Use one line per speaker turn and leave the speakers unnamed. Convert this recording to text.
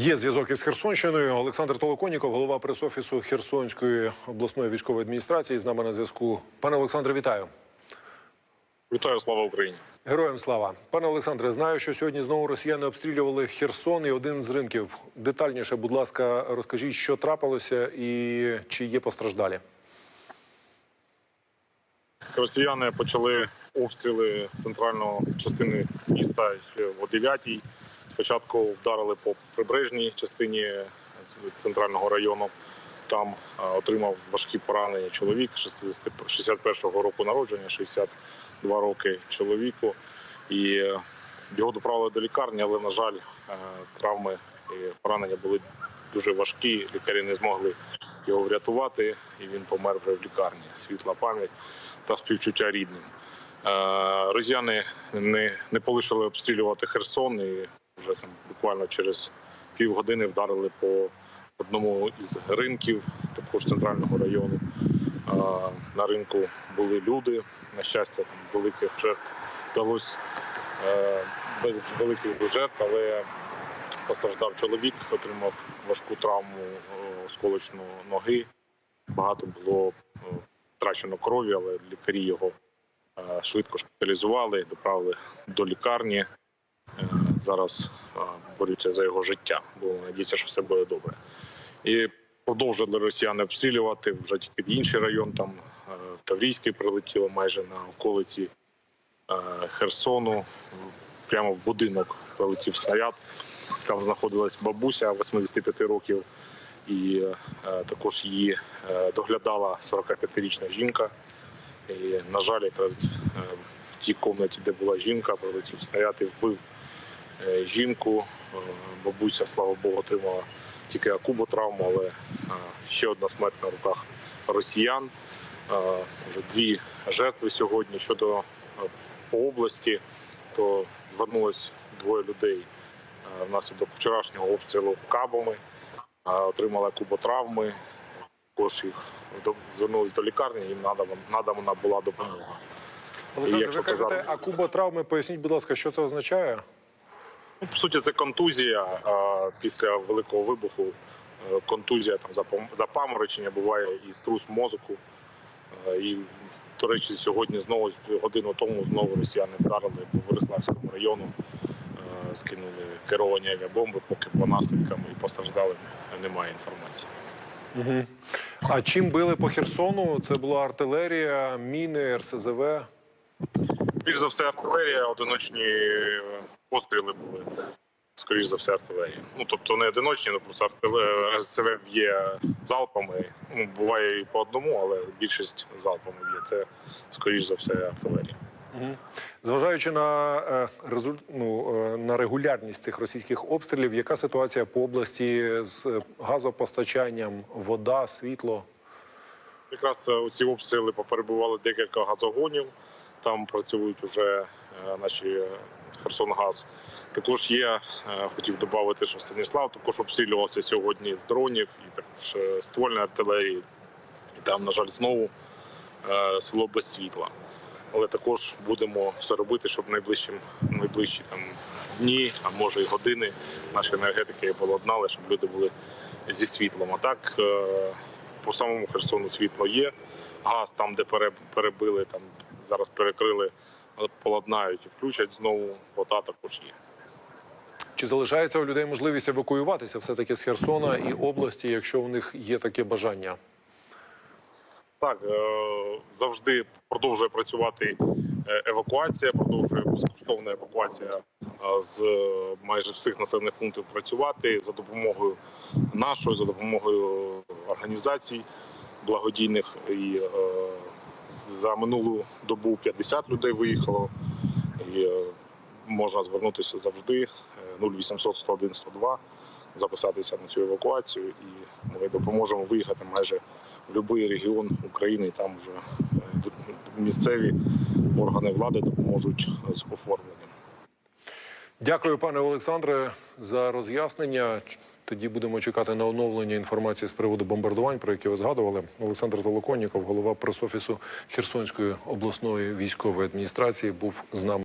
Є зв'язок із Херсонщиною. Олександр Толоконіков, голова пресофісу Херсонської обласної військової адміністрації, з нами на зв'язку. Пане Олександре, вітаю.
Вітаю, слава Україні.
Героям слава. Пане Олександре, знаю, що сьогодні знову росіяни обстрілювали Херсон і один з ринків. Детальніше, будь ласка, розкажіть, що трапилося і чи є постраждалі.
Росіяни почали обстріли центральної частини міста ще о 9-й. Спочатку вдарили по прибережній частині центрального району. Там отримав важкі поранення чоловік 60 61-го року народження, 62 роки чоловіку. І е, його доправили до лікарні, але, на жаль, е, травми і поранення були дуже важкі. Лікарі не змогли його врятувати, і він помер вже в лікарні. Світла пам'ять та співчуття рідним. Е, Росіяни не, не полишили обстрілювати Херсон і вже там буквально через півгодини вдарили по одному із ринків, також центрального району. На ринку були люди. На щастя, там великих жертв вдалося е, без великих жертв, але постраждав чоловік, отримав важку травму е, осколочну ноги. Багато було е, втрачено крові, але лікарі його швидко шпиталізували, доправили до лікарні. Зараз борються за його життя, бо надіються, що все буде добре. І продовжили росіяни обстрілювати вже тільки в інший район. Там е, Таврійський прилетіло майже на околиці е, Херсону. Прямо в будинок прилетів снаряд. Там знаходилась бабуся 85 років, і е, також її доглядала 45-річна жінка. І, на жаль, якраз в тій кімнаті, де була жінка, прилетів снаряд і вбив жінку. Е, Бабуся, слава Богу, отримала тільки акуботравму, але е, ще одна смерть на руках росіян. Е, Вже дві жертви сьогодні щодо е, по області, то звернулось двоє людей е, внаслідок вчорашнього обстрілу кабами, е, отримали куботравми. Також їх звернулись до лікарні, їм надана, була допомога.
Олександр, ви кажете,
казати-
акуба травми. Поясніть, будь ласка, що це означає?
Ну, по суті, це контузія а, після великого вибуху. е, Контузія там запам- запаморочення буває і струс мозку. Е, І, до речі, сьогодні знову годину тому знову росіяни вдарили по Бориславському району, е, скинули керовані авіабомби, поки по наслідкам і постраждалим немає інформації.
Угу. А чим били по Херсону? Це була артилерія, міни, РСЗВ.
Більш за все, артилерія, одиночні е, постріли були. Скоріш за все, артилерія. Ну тобто не одиночні, ну просто артилерія б'є залпами. Ну буває і по одному, але більшість залпами б'є. Це скоріш за все артилерія.
Угу. Зважаючи на, е, ну, е, на регулярність цих російських обстрілів, яка ситуація по області з е, газопостачанням, вода, світло?
Якраз у ці обстріли поперебували декілька газогонів. Там працюють уже е, наші е, Херсонгаз. Також є, е, хотів додати, що Станіслав також обстрілювався сьогодні з дронів і також ствольної артилерії. І там, на жаль, знову село без світла. Але також будемо все робити, щоб найближчим найближчі там дні, а може і години наші енергетики поладнали, щоб люди були зі світлом. А так по самому Херсону світло є. Газ там, де пере- перебили, там зараз перекрили, поладнають і включать знову. Вода також є.
Чи залишається у людей можливість евакуюватися все-таки з Херсона і області, якщо у них є таке бажання?
Так, е, завжди продовжує працювати е, евакуація, продовжує безкоштовна евакуація е, з майже всіх населених пунктів працювати за допомогою нашої, за допомогою організацій благодійних. І за минулу добу 50 людей виїхало. І е, можна звернутися завжди е, 0800 101 102, записатися на цю евакуацію, і ми допоможемо виїхати майже в будь-який регіон України. І там вже е, місцеві органи влади допоможуть з оформленням.
Дякую, пане Олександре, за роз'яснення. Тоді будемо чекати на оновлення інформації з приводу бомбардувань, про які ви згадували. Олександр Толоконніков, голова пресофісу Херсонської обласної військової адміністрації, був з нами.